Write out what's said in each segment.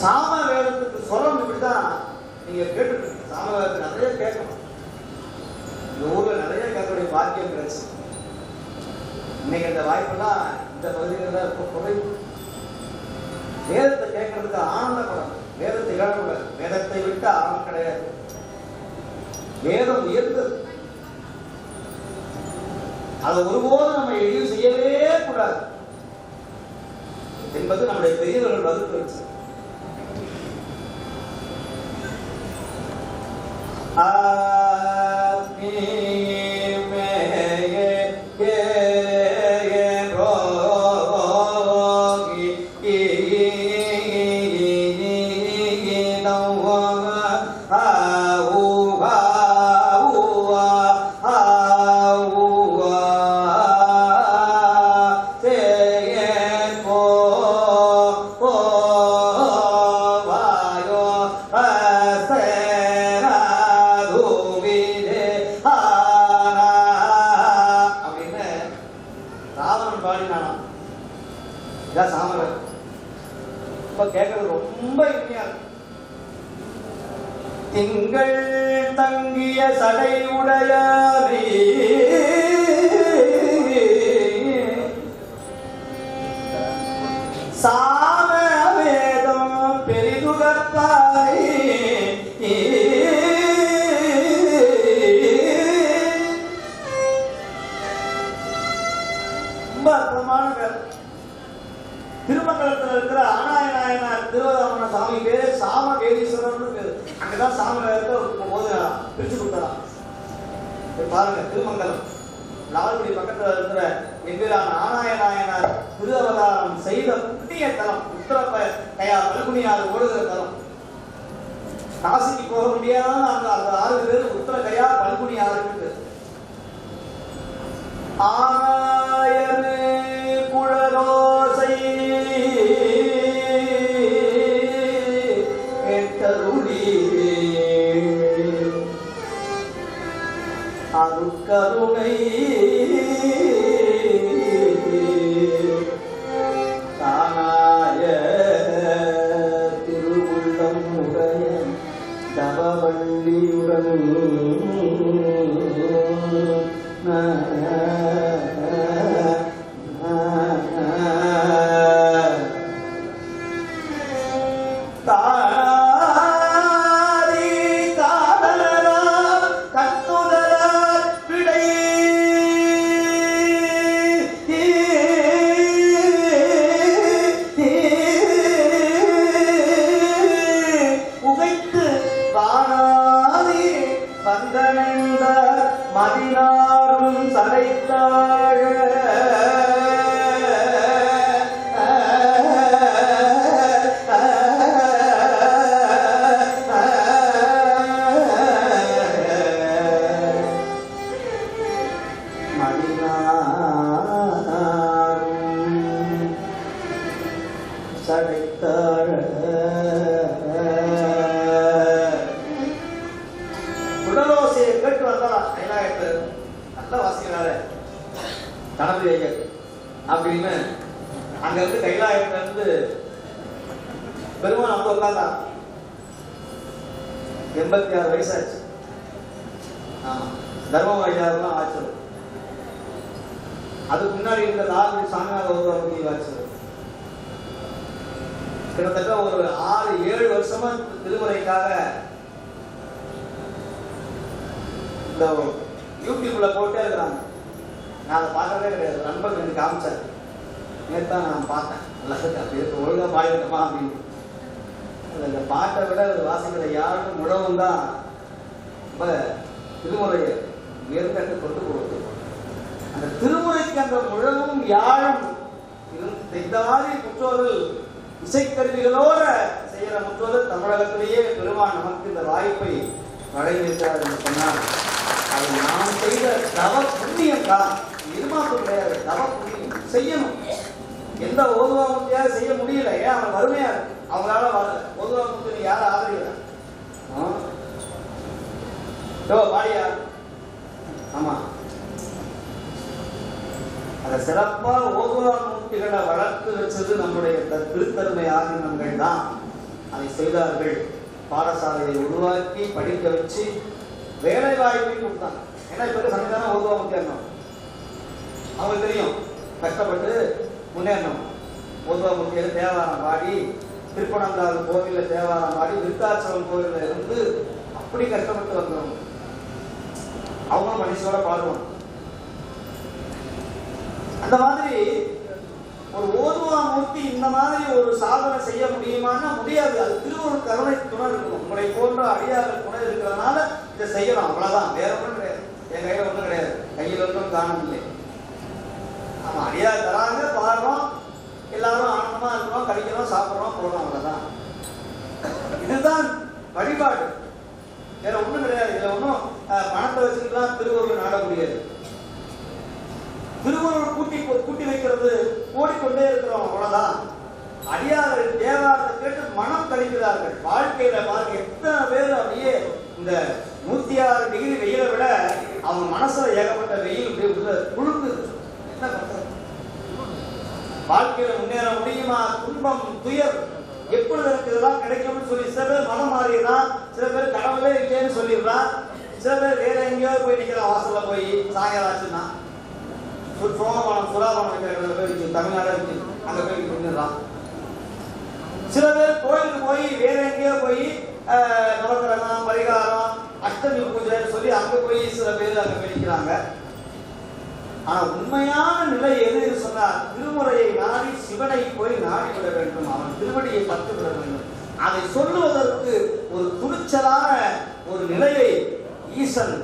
சாம வேதத்துக்கு சொல்லம் இப்படிதான் நீங்க கேட்டுருக்கீங்க சாம வேதத்தை நிறைய கேட்கணும். இந்த ஊர்ல நிறைய கேட்கக்கூடிய வாக்கியம் கிடைச்சு. இன்னைக்கு அந்த வாய்ப்பெல்லாம் இந்த பகுதிகளில் ரொம்ப குறைவு. வேதத்தை கேட்கறதுக்கு ஆனந்தப்படணும் வேதத்தை இழக்கூடாது வேதத்தை விட்டு ஆனந்தம் கிடையாது. வேதம் உயர்ந்தது. அதை ஒருபோதும் நம்ம எளிவு செய்யவே கூடாது. என்பது நம்முடைய பெரியவர்கள் வகுத்து வச்சு அப்படின்னு திங்கள் தங்கிய சடை உடையாரே சாம வேதம் பெரிதுகத்தாய் ரொம்ப அற்புதமான வேதம் இருக்கிற ஆனாய நாயனார் திருவதாமன சாமி பேரு சாம வேதி எல்லாம் அங்கதான் சாம போது பிரிச்சு கொடுத்தலாம் பாருங்க திருமங்கலம். லால்குடி பக்கத்துல இருக்கிற எம்பிரான் ஆனாய திரு அவதாரம் செய்த புண்ணிய தலம் உத்தர கையா பல்குனியார் ஓடுகிற தலம். காசிக்கு போக முடியாத அந்த அந்த ஆறு பேர் உத்தர கயா பல்குனி ஆனா அருட்கருணை மதினாரும் சடைத்தாழ. குடலோசையை கேட்டு வந்தாலாம் கைலாயத்து நல்ல வாசிக்கிறாரு. கணபதி அப்படின்னு அங்க இருந்து கைலாயத்துல இருந்து பெருமான் அங்க உட்கார்ந்தான். எண்பத்தி ஆறு வயசாச்சு. ஆமா. தர்மம் ஐயாவெல்லாம் ஆச்சு அதுக்கு முன்னாடி இருந்த லால்குடி சாமியார் ஒருவர் முடிவாச்சு கிட்டத்தட்ட ஒரு ஆறு ஏழு வருஷமா திருமுறைக்காக இந்த யூடியூப்ல போட்டே இருக்கிறாங்க. நான் அதை பார்க்கவே கிடையாது. நண்பர் எனக்கு காமிச்சார். நேற்று தான் நான் பார்த்தேன். நல்லா அப்படி இருக்கு. ஒழுங்காக பாடிருக்கமா அப்படின்னு. இந்த பாட்டை விட அது வாசிக்கிற யாருக்கும் முழவும் தான் ரொம்ப திருமுறையை உயர்ந்தட்டு கொண்டு போகுது. அந்த திருமுறைக்கு அந்த முழவும் யாழும் இருந்து முற்றோர்கள் இசைக்கருவிகளோட செய்யற முற்றோர்கள் தமிழகத்திலேயே பெருமான் நமக்கு இந்த வாய்ப்பை வழங்கியிருக்கிறார் என்று சொன்னார் அது நாம் செய்த தவ புண்ணியம் தான். இருமாப்பு கிடையாது. தவ புண்ணியம் செய்யணும். எந்த ஓதுவா முத்தியாவது செய்ய முடியல. ஏன்? அவன் வறுமையா இருக்கு. அவங்களால வரல. ஓதுவா முத்தி யாரும் ஆதரிக்கல. ஆ? யோ பாடியா ஆமா. அதை சிறப்பா ஓதுவா மூர்த்திகளை வளர்த்து வச்சது நம்முடைய திருத்தன்மை திருத்தருமை தான். அதை செய்தார்கள். பாடசாலையை உருவாக்கி படிக்க வச்சு வேலை வாய்ப்பை கொடுத்தாங்க. ஏன்னா இப்ப இருக்க சன்னிதானம் ஓதுவா முக்கியம் அவங்களுக்கு தெரியும். கஷ்டப்பட்டு முன்னேறணும். ஓதுவா முக்கியம் தேவாரம் பாடி திருப்பனந்தாள் கோவிலில் தேவாரம் பாடி விருத்தாச்சலம் கோவிலில் இருந்து அப்படி கஷ்டப்பட்டு வந்தவங்க. அவங்க மனுஷோட பாடுவாங்க. அந்த மாதிரி ஒரு ஓதுவா மூர்த்தி இந்த மாதிரி ஒரு சாதனை செய்ய முடியுமான்னா முடியாது. அது திருவள்ளுவர் கருணை துணை இருக்கணும் உங்களை போன்ற அடியார்கள் துணை இருக்கிறதுனால இதை செய்யணும் அவ்வளவுதான். வேற ஒன்றும் கிடையாது. என் கையில ஒன்றும் கிடையாது. கையில் ஒன்றும் காணவில்லை ஆமா அடியார் தராங்க பாடுறோம். எல்லாரும் ஆனந்தமா இருக்கிறோம் கழிக்கிறோம் சாப்பிடுறோம் போடுறோம் அவ்வளவுதான். இதுதான் வழிபாடு. வேற ஒன்றும் கிடையாது. இதுல ஒன்றும் பணத்தை வச்சுக்கலாம் திருவள்ளுவர் நாட முடியாது திருவள்ளுவர் கூட்டி கூட்டி வைக்கிறது ஓடிக்கொண்டே இருக்கிறோம் அவ்வளவுதான். அடியார்கள் தேவாரத்தை கேட்டு மனம் கழிக்கிறார்கள். வாழ்க்கையில பாருங்க எத்தனை பேர் அப்படியே இந்த நூத்தி ஆறு டிகிரி வெயிலை விட அவங்க மனசுல ஏகப்பட்ட வெயில் அப்படியே உள்ள குழுங்குது என்ன பண்றது? வாழ்க்கையில முன்னேற முடியுமா? துன்பம் துயர். எப்பொழுது எனக்கு இதெல்லாம் கிடைக்கும்னு சொல்லி சில பேர் மனம் மாறிடுறான் சில பேர் கடவுளே இல்லைன்னு சொல்லிடுறான் சில பேர் வேற எங்கேயோ போய் நிற்கிறான் வாசல்ல போய் சாயங்காலம் ஒரு சு- சுறாவனம் இருக்கிற தமிழ்நாடு இருக்கு. அங்க போய் விட்டுறான் சில பேர் கோயிலுக்கு போய் வேற எங்கேயோ போய் அஹ், நவக்கிரகம் பரிகாரம் அஷ்டமி பூஜை சொல்லி அங்க போய் சில பேர் அங்க பிடிக்கிறாங்க ஆனா உண்மையான நிலை எது சொன்னால் திருமுறையை நாடி சிவனை போய் நாடி விட வேண்டும். அவன் திருவடியை பத்து விட வேண்டும். அதை சொல்லுவதற்கு ஒரு துணிச்சலான ஒரு நிலையை ஈசன்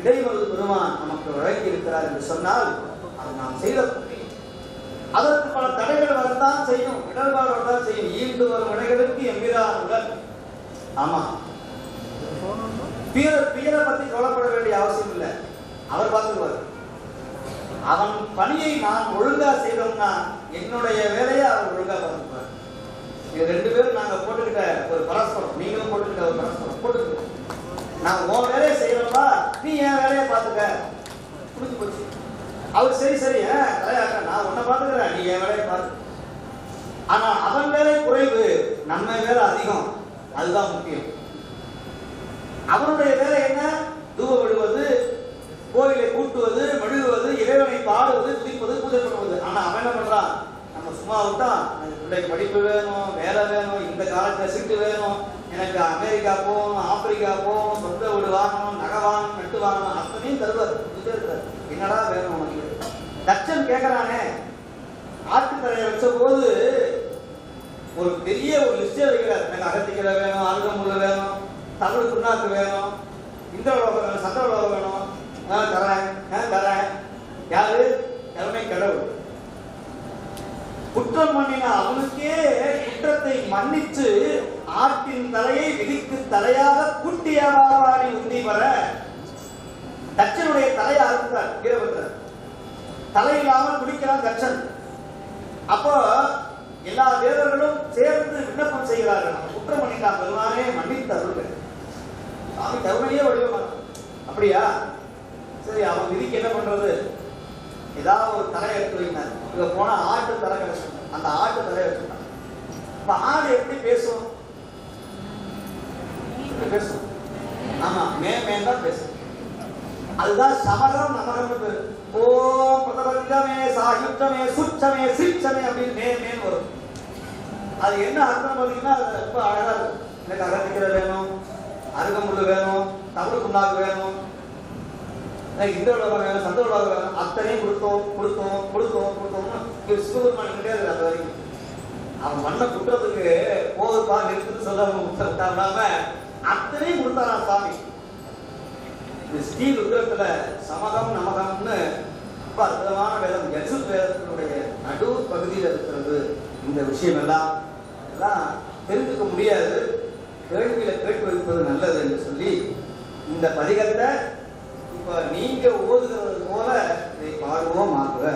இடைமருது பெருமான் நமக்கு வழங்கி இருக்கிறார் என்று சொன்னால் அது நாம் செய்த அதற்கு பல தடைகள் வரத்தான் செய்யும். இடர்பாடு வரத்தான் செய்யும். ஈண்டு வரும் வினைகளுக்கு எம்பிரான் உடல். ஆமா. பீர பீரை பத்தி கவலைப்பட வேண்டிய அவசியம் இல்லை. அவர் பார்த்துக்குவார். அவன் பணியை நான் ஒழுங்கா செய்தோம்னா என்னுடைய வேலையை அவர் ஒழுங்கா பார்த்துக்குவார். இது ரெண்டு பேரும் நாங்க போட்டுக்கிட்ட ஒரு பரஸ்பரம். நீங்களும் போட்டுக்கிட்ட ஒரு பரஸ்பரம். போட்டுக்கிட்டோம் நான் ஓ வேலையை செய்யறப்பா நீ என் வேலையை பார்த்துக்க புரிஞ்சு போச்சு அவர் சரி சரி நான் உன்னை பார்த்துக்கிறேன். நீ என் வேலையை பார்த்து ஆனா அவன் வேலை குறைவு நம்ம வேலை அதிகம். அதுதான் முக்கியம். அவனுடைய வேலை என்ன? தூவப்படுவது விடுவது கோயிலை கூட்டுவது மெழுகுவது இறைவனை பாடுவது துதிப்பது பூஜை பண்ணுவது. ஆனா அவன் என்ன பண்றான்? நம்ம சும்மா விட்டா பிள்ளைக்கு படிப்பு வேணும் வேலை வேணும் இந்த காலத்துல சீட்டு வேணும். எனக்கு அமெரிக்கா போகணும் ஆப்பிரிக்கா போகணும் சொந்த வீடு வாங்கணும் நகை வாங்கணும் நட்டு வாங்கணும். அத்தனையும் தருவார். என்னடா வேணும் உனக்கு? தச்சன் கேட்கறானே ஆட்டுக்கரையை வச்ச போது ஒரு பெரிய ஒரு லிஸ்டே வைக்கிறார். எனக்கு அகத்திக்கரை வேணும் அருகமுள்ள வேணும் தமிழ் புண்ணாக்கு வேணும் இந்த உலகம் வேணும் சந்திரலோகம் வேணும். ஆ தரேன் ஆ தரேன். யாரு? திறமை கடவுள். குற்றம் பண்ணின அவனுக்கே குற்றத்தை மன்னிச்சு ஆட்டின் தலையை விதிக்கு தலையாக கூட்டியவாடி உந்தி வர தச்சனுடைய தலையை அறுத்தார் வீரபத்ரர் தலை இல்லாமல் குடிக்கிறான் தச்சன் அப்போ எல்லா தேவர்களும் சேர்ந்து விண்ணப்பம் செய்கிறார்கள். அவன் குற்றம் பண்ணிட்டான் பெருமானே மன்னித்து அருள்கள் சாமி கருணையே வடிவம். அப்படியா? சரி அவன் விதிக்கு என்ன பண்றது? ஏதாவது ஒரு தலை எடுத்து வைக்கிறார். இங்க போனா ஆட்டு தலை கிடைக்கும் அந்த ஆட்டு தலை எடுத்துட்டான். இப்ப ஆடு எப்படி பேசும்? பேசும். ஆமா மே மேன் தான் பேசும். அதுதான் சமரம் நமரம் பேரு. ஓம் பிரதபஞ்சமே சாகித்தமே சுச்சமே சிச்சமே அப்படின்னு மே மேன் வரும். அது என்ன அர்த்தம் பார்த்தீங்கன்னா அது ரொம்ப அழகா இருக்கும் எனக்கு அகத்திக்கிற வேணும் அருகமுள்ளு வேணும் தமிழ் புண்ணாக்கு வேணும். எனக்கு இந்த உலகம் வேணும் சந்த உலகம் வேணும். அத்தனையும் கொடுத்தோம் கொடுத்தோம் கொடுத்தோம் கொடுத்தோம்னா ஸ்கூல் பண்ணிக்கிட்டே இருக்கு அது வரைக்கும் அவன் பண்ண குற்றத்துக்கு போதுப்பா நிறுத்துன்னு சொல்லாம விட்டாம அத்தனையும் கொடுத்தாரான் சாமி இந்த ஸ்டீல் உலகத்துல சமகம் நமகம்னு ரொம்ப அற்புதமான வேதம். யஜுர் வேதத்தினுடைய நடு பகுதியில் இருக்கிறது இந்த விஷயம் எல்லாம் எல்லாம் தெரிஞ்சுக்க முடியாது. கேள்வியில கேட்டு வைப்பது நல்லது என்று சொல்லி இந்த பதிகத்தை இப்ப நீங்க ஓதுகிறது போல இதை பாடுவோம் ஆகுக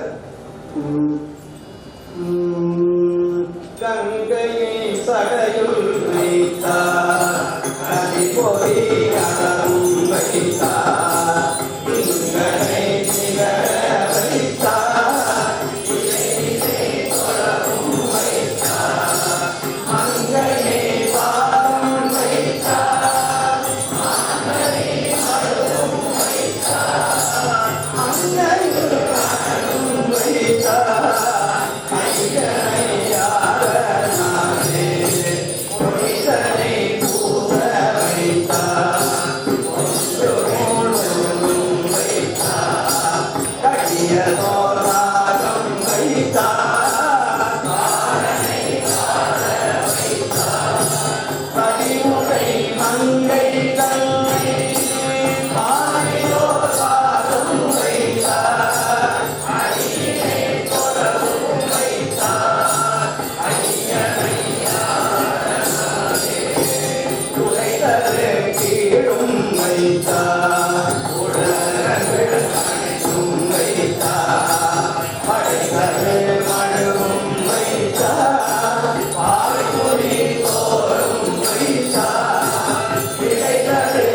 Amen.